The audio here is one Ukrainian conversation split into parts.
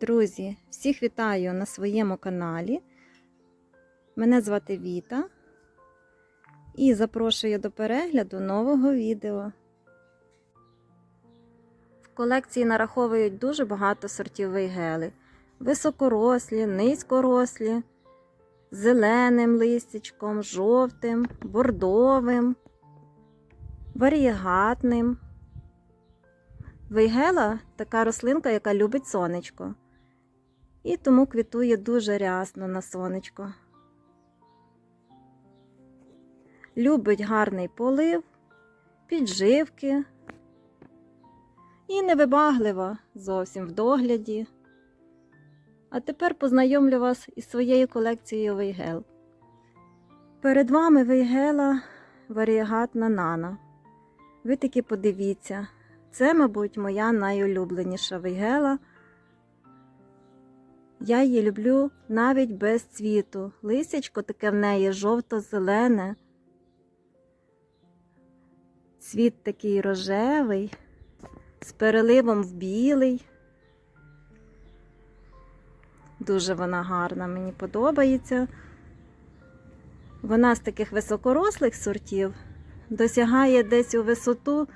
Друзі, всіх вітаю на своєму каналі. Мене звати Віта і запрошую до перегляду нового відео. В колекції нараховують дуже багато сортів вейгели. Високорослі, низькорослі, зеленим листячком, жовтим, бордовим, варієгатним. Вейгела така рослинка, яка любить сонечко. І тому квітує дуже рясно на сонечко. Любить гарний полив, підживки і невибаглива зовсім в догляді. А тепер познайомлю вас із своєю колекцією вейгел. Перед вами вейгела варієгатна нана. Ви таки подивіться. Це, мабуть, моя найулюбленіша вейгела. Я її люблю навіть без цвіту. Лисячко таке в неї жовто-зелене. Цвіт такий рожевий, з переливом в білий. Дуже вона гарна, мені подобається. Вона з таких високорослих сортів досягає десь у висоту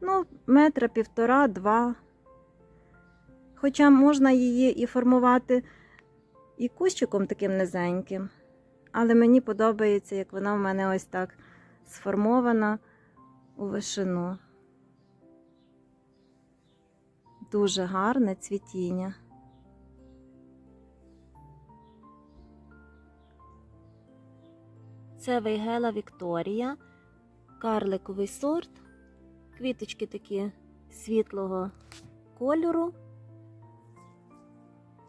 ну, метра півтора-два. Хоча можна її і формувати і кущиком таким низеньким. Але мені подобається, як вона в мене ось так сформована у вишину. Дуже гарне цвітіння. Це вейгела Вікторія, карликовий сорт. Квіточки такі світлого кольору,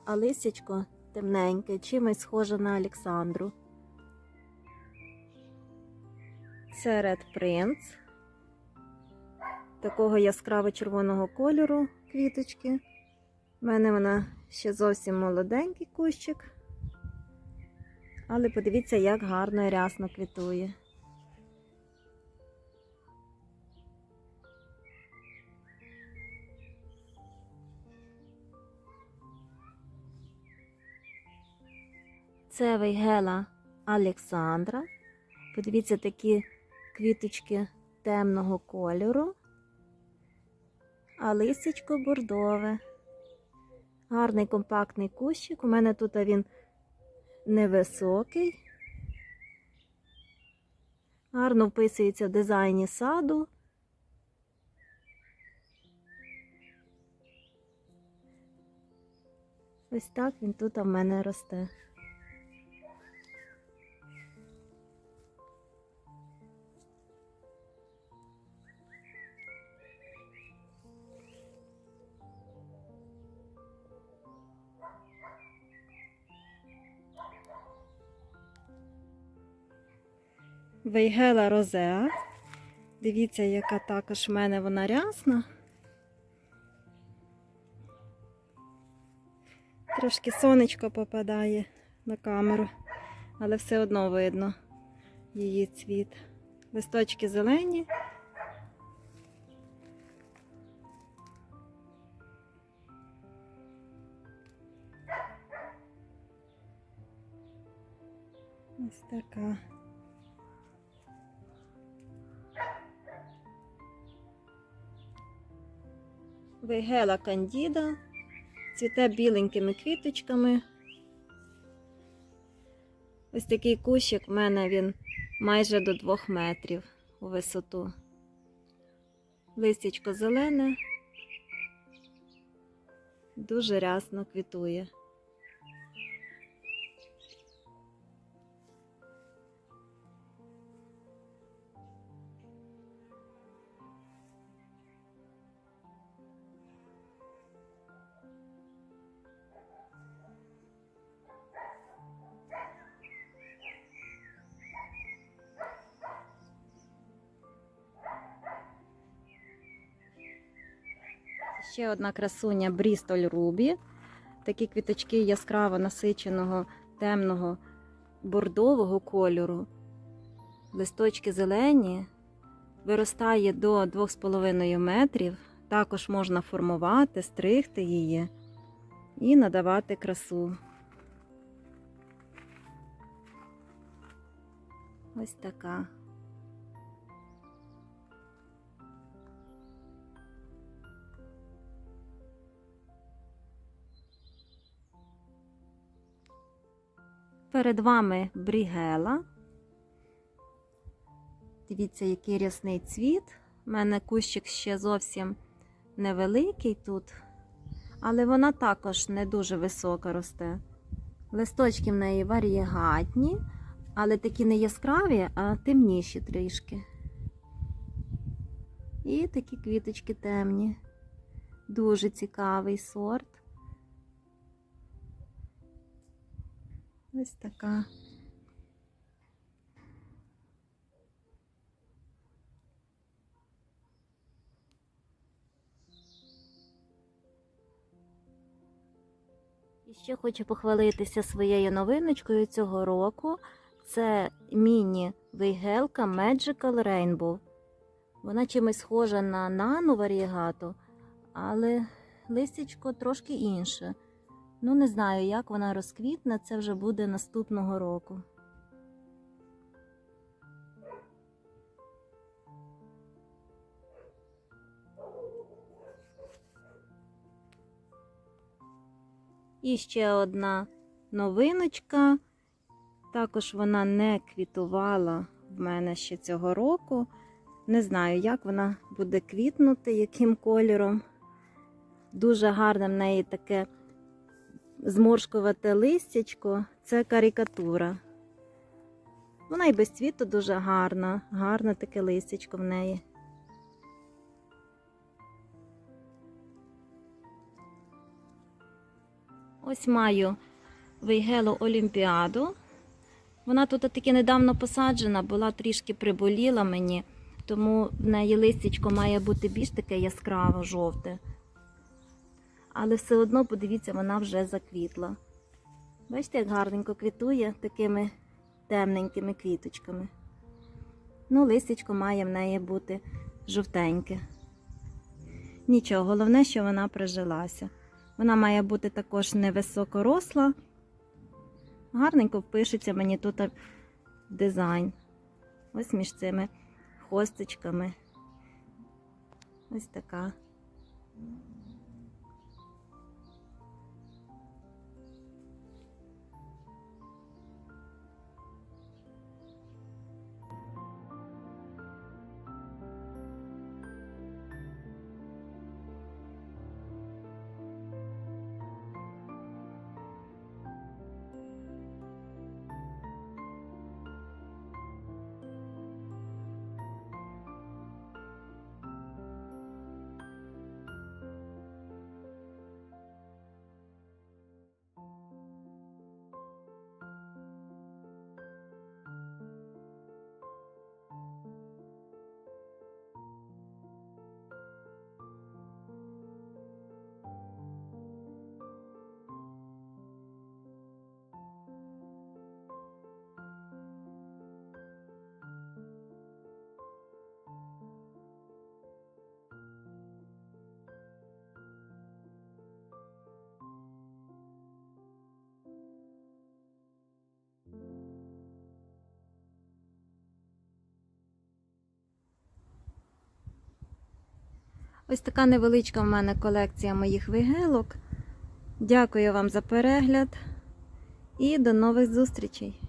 а листячко темненьке, чимось схоже на Олександру. Це Red Prince, такого яскраво червоного кольору квіточки. У мене вона ще зовсім молоденький кущик, але подивіться, як гарно і рясно квітує. Це вейгела Олександра. Подивіться, такі квіточки темного кольору, а листячко бордове. Гарний компактний кущик. У мене тут він невисокий. Гарно вписується в дизайні саду. Ось так він тут у мене росте. Вейгела Розеа. Дивіться, яка також в мене вона рясна. Трошки сонечко попадає на камеру, але все одно видно її цвіт. Листочки зелені. Ось така. Вейгела кандіда, цвіте біленькими квіточками. Ось такий кущик в мене він майже до двох метрів у висоту. Листячко зелене, дуже рясно квітує. Ще одна красуня Брістоль Рубі. Такі квіточки яскраво насиченого, темного, бордового кольору. Листочки зелені, виростає до 2,5 метрів. Також можна формувати, стригти її. і надавати красу. Ось така. Перед вами брігела. Дивіться, який рясний цвіт. У мене кущик ще зовсім невеликий тут, але вона також не дуже висока росте. Листочки в неї варієгатні, але такі не яскраві, а темніші трішки. І такі квіточки темні. Дуже цікавий сорт. Ось така. І ще хочу похвалитися своєю новиночкою цього року. Це міні-вейгелка Magical Rainbow. Вона чимось схожа на нану варієгату, але листячко трошки інше. Ну, не знаю, як вона розквітне, це вже буде наступного року. І ще одна новиночка. Також вона не квітувала в мене ще цього року. Не знаю, як вона буде квітнути, яким кольором. Дуже гарне в неї таке зморшкувате листячко. Це карикатура. Вона і без цвіту дуже гарна, гарне таке листячко в неї. Ось маю вейгелу Олімпіаду. Вона тут таки недавно посаджена, була трішки приболіла мені, тому в неї листячко має бути більш таке яскраво жовте. Але все одно, подивіться, вона вже заквітла. Бачите, як гарненько квітує такими темненькими квіточками. Ну, листячко має в неї бути жовтеньке. Нічого, головне, що вона прижилася. Вона має бути також невисокоросла. Гарненько впишеться мені тут дизайн. Ось між цими хосточками. Ось така. Ось така невеличка в мене колекція моїх вигелок. Дякую вам за перегляд і до нових зустрічей!